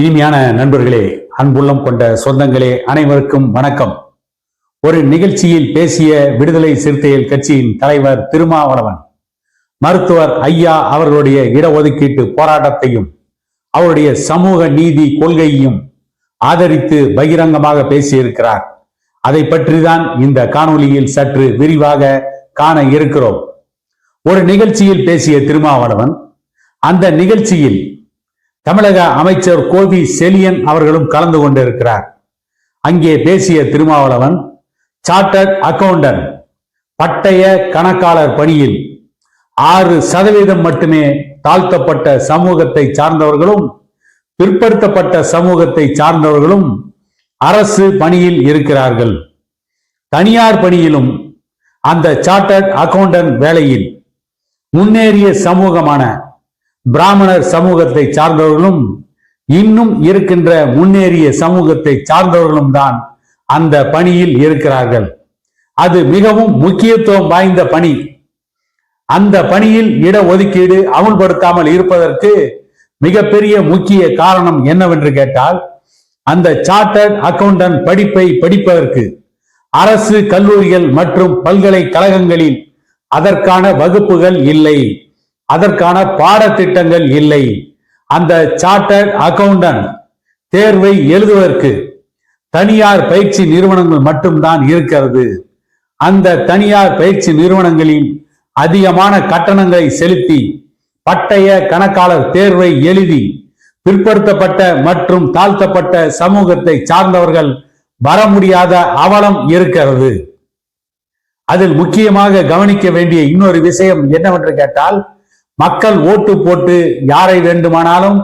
இனிமையான நண்பர்களே அன்புள்ளம் கொண்ட சொந்தங்களே அனைவருக்கும் வணக்கம். ஒரு நிகழ்ச்சியில் பேசிய விடுதலை சிறுத்தைகள் கட்சியின் தலைவர் திருமாவளவன் மருத்துவர் ஐயா அவர்களுடைய இடஒதுக்கீட்டு போராட்டத்தையும் அவருடைய சமூக நீதி கொள்கையையும் ஆதரித்து பகிரங்கமாக பேசியிருக்கிறார். அதை பற்றிதான் இந்த காணொளியில் சற்று விரிவாக காண இருக்கிறோம். ஒரு நிகழ்ச்சியில் பேசிய திருமாவளவன் அந்த நிகழ்ச்சியில் தமிழக அமைச்சர் கோவி செலியன் அவர்களும் கலந்து கொண்டிருக்கிறார். அங்கே பேசிய திருமாவளவன் சார்ட்டர்ட் அக்கவுண்டன்ட் பட்டய கணக்காளர் பணியில் ஆறு சதவீதம் மட்டுமே தாழ்த்தப்பட்ட சமூகத்தை சார்ந்தவர்களும் பிற்படுத்தப்பட்ட சமூகத்தை சார்ந்தவர்களும் அரசு பணியில் இருக்கிறார்கள். தனியார் பணியிலும் அந்த சார்ட்டர்ட் அக்கவுண்டன்ட் வேலையில் முன்னேறிய சமூகமான பிராமணர் சமூகத்தை சார்ந்தவர்களும் இன்னும் இருக்கின்ற முன்னேறிய சமூகத்தை சார்ந்தவர்களும் தான் அந்த பணியில் இருக்கிறார்கள். அது மிகவும் முக்கியத்துவம் வாய்ந்த பணி. அந்த பணியில் இட ஒதுக்கீடு அமுல்படுத்தாமல் இருப்பதற்கு மிகப்பெரிய முக்கிய காரணம் என்னவென்று கேட்டால் அந்த சார்ட்டர்ட் அக்கவுண்டன்ட் படிப்பை படிப்பதற்கு அரசு கல்லூரிகள் மற்றும் பல்கலைக்கழகங்களில் அதற்கான வகுப்புகள் இல்லை. அதற்கான பாடத்திட்டங்கள் இல்லை. அந்த சார்ட்டர்ட் அக்கவுண்டன்ட் தேர்வை எழுதுவதற்கு தனியார் பயிற்சி நிறுவனங்கள் மட்டும்தான் இருக்கிறது. அந்த தனியார் பயிற்சி நிறுவனங்களில் அதிகமான கட்டணங்களை செலுத்தி பட்டய கணக்காளர் தேர்வை எழுதி பிற்படுத்தப்பட்ட மற்றும் தாழ்த்தப்பட்ட சமூகத்தை சார்ந்தவர்கள் வர முடியாத அவலம் இருக்கிறது. அதில் முக்கியமாக கவனிக்க வேண்டிய இன்னொரு விஷயம் என்னவென்று கேட்டால் மக்கள் ஓட்டு போட்டு யாரை வேண்டுமானாலும்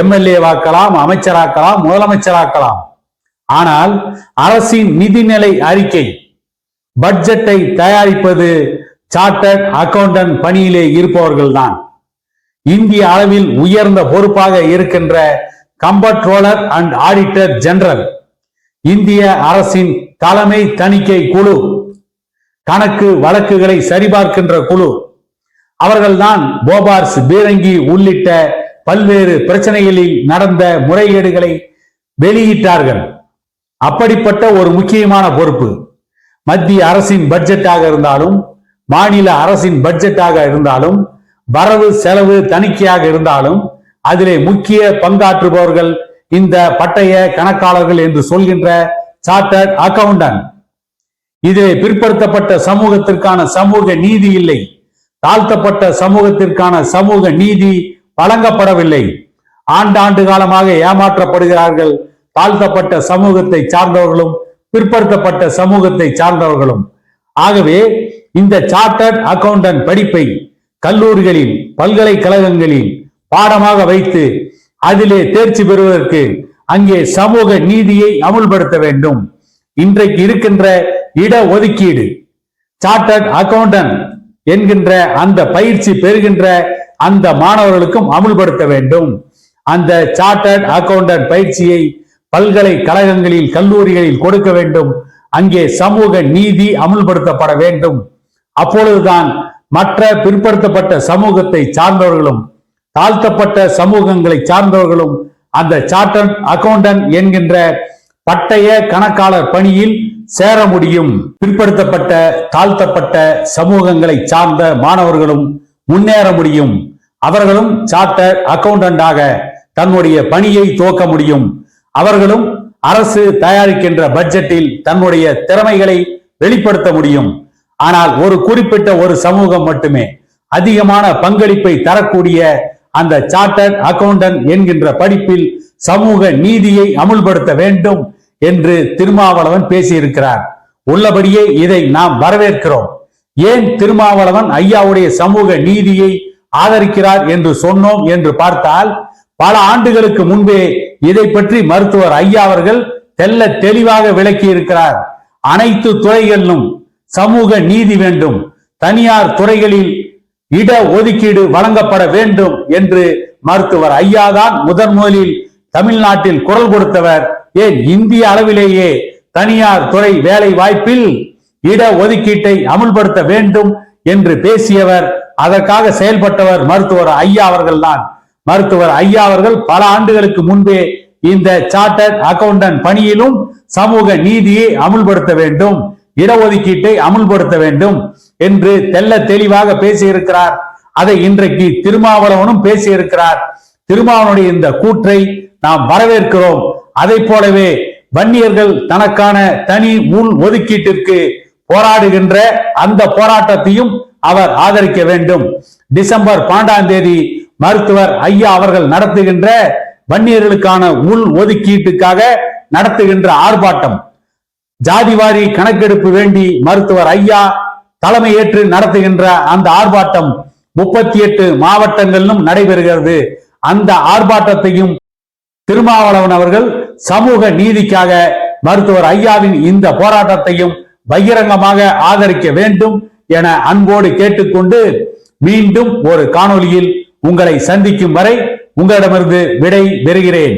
எம்எல்ஏ வாக்கலாம் அமைச்சராக்கலாம் முதலமைச்சராக்கலாம். ஆனால் அரசின் நிதிநிலை அறிக்கை பட்ஜெட்டை தயாரிப்பது சார்ட்டர்ட் அக்கவுண்டன்ட் பணியிலே இருப்பவர்கள்தான். இந்திய அளவில் உயர்ந்த பொறுப்பாக இருக்கின்ற கம்பட்ரோலர் அண்ட் ஆடிட்டர் ஜெனரல் இந்திய அரசின் தலைமை தணிக்கை குழு கணக்கு வழக்குகளை சரிபார்க்கின்ற குழு அவர்கள்தான் போபார்ஸ் பீரங்கி உள்ளிட்ட பல்வேறு பிரச்சனைகளில் நடந்த முறைகேடுகளை வெளியிட்டார்கள். அப்படிப்பட்ட ஒரு முக்கியமான பொறுப்பு மத்திய அரசின் பட்ஜெட்டாக இருந்தாலும் மாநில அரசின் பட்ஜெட்டாக இருந்தாலும் வரவு செலவு தணிக்கையாக இருந்தாலும் அதிலே முக்கிய பங்காற்றுபவர்கள் இந்த பட்டய கணக்காளர்கள் என்று சொல்கின்ற சார்ட்டர்ட் அக்கவுண்டன்ட். இதிலே பிற்படுத்தப்பட்ட சமூகத்திற்கான சமூக நீதி இல்லை. தாழ்த்தப்பட்ட சமூகத்திற்கான சமூக நீதி வழங்கப்படவில்லை. ஆண்டாண்டு காலமாக ஏமாற்றப்படுகிறார்கள். தாழ்த்தப்பட்ட சமூகத்தை சார்ந்தவர்களும் பிற்படுத்தப்பட்ட சமூகத்தை சார்ந்தவர்களும். ஆகவே இந்த சார்ட்டர்ட் அக்கவுண்டன்ட் படிப்பை கல்லூரிகளில் பல்கலைக்கழகங்களில் பாடமாக வைத்து அதிலே தேர்ச்சி பெறுவதற்கு அங்கே சமூக நீதியை அமுல்படுத்த வேண்டும். இன்றைக்கு இருக்கின்ற இட ஒதுக்கீடு சார்ட்டர்ட் அக்கவுண்டன்ட் என்கின்ற அந்த பயிற்சி பெறுகின்ற அந்த மாணவர்களுக்கும் அமுல்படுத்த வேண்டும். அந்த சார்ட்டர்ட் அக்கவுண்டன்ட் பயிற்சியை பல்கலைக்கழகங்களில் கல்லூரிகளில் கொடுக்க வேண்டும். அங்கே சமூக நீதி அமுல்படுத்தப்பட வேண்டும். அப்பொழுதுதான் மற்ற பிற்படுத்தப்பட்ட சமூகத்தை சார்ந்தவர்களும் தாழ்த்தப்பட்ட சமூகங்களை சார்ந்தவர்களும் அந்த சார்ட்டர்ட் அக்கவுண்டன்ட் என்கின்ற பட்டய கணக்காளர் பணியில் சேர முடியும். பிற்படுத்தப்பட்ட தாழ்த்தப்பட்ட சமூகங்களை சார்ந்த மாணவர்களும் முன்னேற முடியும். அவர்களும் சார்ட்டர் அக்கவுண்டண்டாக தன்னுடைய பணியை துவக்க முடியும். அவர்களும் அரசு தயாரிக்கின்ற பட்ஜெட்டில் தன்னுடைய திறமைகளை வெளிப்படுத்த முடியும். ஆனால் ஒரு குறிப்பிட்ட ஒரு சமூகம் மட்டுமே அதிகமான பங்களிப்பை தரக்கூடிய அந்த சார்ட்டர்ட் அக்கவுண்டன்ட் என்கின்ற படிப்பில் சமூக நீதியை அமுல்படுத்த வேண்டும் என்று திருமாவளவன் பேசியிருக்கிறார். உள்ளபடியே இதை நாம் வரவேற்கிறோம். ஏன் திருமாவளவன் ஐயாவுடைய சமூக நீதியை ஆதரிக்கிறார் என்று சொன்னோம் என்று பார்த்தால் பல ஆண்டுகளுக்கு முன்பே இதை பற்றி மருத்துவர் ஐயா அவர்கள் தெல்ல தெளிவாக விளக்கி இருக்கிறார் அனைத்து துறைகளிலும் சமூக நீதி வேண்டும். தனியார் துறைகளில் இட ஒதுக்கீடு வழங்கப்பட வேண்டும் என்று மருத்துவர் ஐயாதான் முதன் முதலில் தமிழ்நாட்டில் குரல் கொடுத்தவர். ஏன் இந்திய அளவிலேயே தனியார் துறை வேலை வாய்ப்பில் இட ஒதுக்கீட்டை அமுல்படுத்த வேண்டும் என்று பேசியவர் அதற்காக செயல்பட்டவர் மருத்துவர் ஐயா அவர்கள்தான். மருத்துவர் ஐயா அவர்கள் பல ஆண்டுகளுக்கு முன்பே இந்த சார்ட்டர்ட் அக்கவுண்டன்ட் பணியிலும் சமூக நீதியை அமுல்படுத்த வேண்டும் இடஒதுக்கீட்டை அமுல்படுத்த வேண்டும் என்று தெல்ல தெளிவாக பேசியிருக்கிறார். அதை இன்றைக்கு திருமாவளவனும் பேசியிருக்கிறார். திருமாவனுடைய இந்த கூற்றை நாம் வரவேற்கிறோம். அதை போலவே வன்னியர்கள் தனக்கான தனி உள் ஒதுக்கீட்டிற்கு போராடுகின்ற அந்த போராட்டத்தையும் அவர் ஆதரிக்க வேண்டும். டிசம்பர் பன்னெண்டாம் தேதி மருத்துவர் ஐயா அவர்கள் நடத்துகின்ற வன்னியர்களுக்கான உள் ஒதுக்கீட்டுக்காக நடத்துகின்ற ஆர்ப்பாட்டம். ஜாதிவாரி கணக்கெடுப்பு வேண்டி மருத்துவர் ஐயா தலைமையேற்று நடத்துகின்ற அந்த ஆர்ப்பாட்டம் முப்பத்தி எட்டு மாவட்டங்களிலும் நடைபெறுகிறது. அந்த ஆர்ப்பாட்டத்தையும் திருமாவளவன் அவர்கள் சமூக நீதிக்காக மருத்துவர் ஐயாவின் இந்த போராட்டத்தையும் பகிரங்கமாக ஆதரிக்க வேண்டும் என அன்போடு கேட்டுக்கொண்டு மீண்டும் ஒரு காணொளியில் உங்களை சந்திக்கும் வரை உங்களிடமிருந்து விடை பெறுகிறேன்.